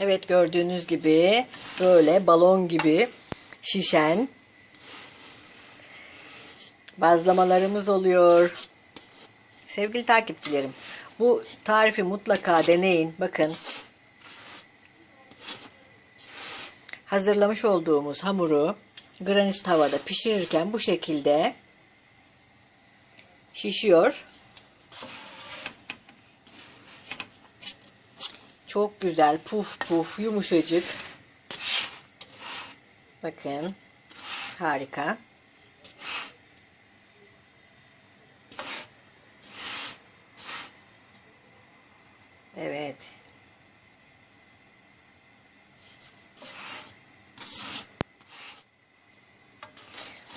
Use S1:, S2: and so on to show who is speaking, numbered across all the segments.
S1: Evet gördüğünüz gibi böyle balon gibi şişen bazlamalarımız oluyor. Sevgili takipçilerim bu tarifi mutlaka deneyin. Bakın hazırlamış olduğumuz hamuru granit tavada pişirirken bu şekilde şişiyor. Çok güzel puf puf yumuşacık. Bakın harika. Evet.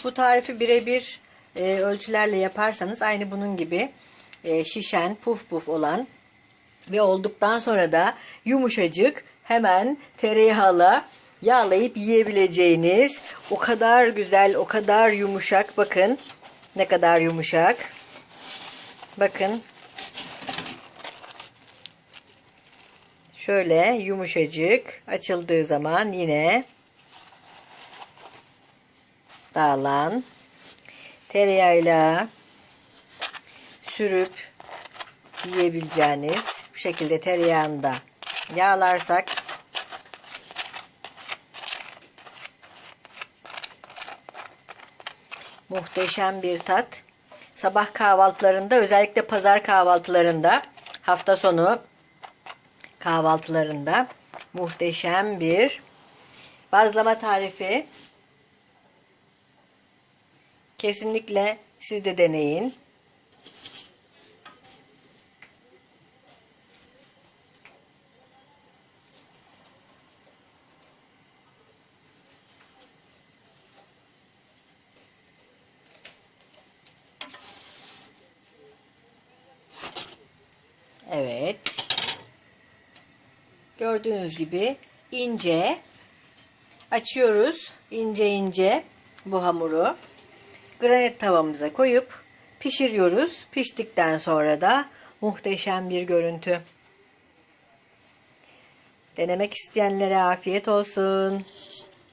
S1: Bu tarifi birebir e, ölçülerle yaparsanız aynı bunun gibi e, şişen puf puf olan ve olduktan sonra da yumuşacık hemen tereyağla yağlayıp yiyebileceğiniz o kadar güzel o kadar yumuşak bakın ne kadar yumuşak. Bakın. Şöyle yumuşacık açıldığı zaman yine dağılan tereyağıyla sürüp yiyebileceğiniz şekilde tereyağında yağlarsak muhteşem bir tat. Sabah kahvaltılarında özellikle pazar kahvaltılarında hafta sonu kahvaltılarında muhteşem bir bazlama tarifi. Kesinlikle siz de deneyin. Evet. Gördüğünüz gibi ince açıyoruz. ince ince bu hamuru granit tavamıza koyup pişiriyoruz. Piştikten sonra da muhteşem bir görüntü. Denemek isteyenlere afiyet olsun.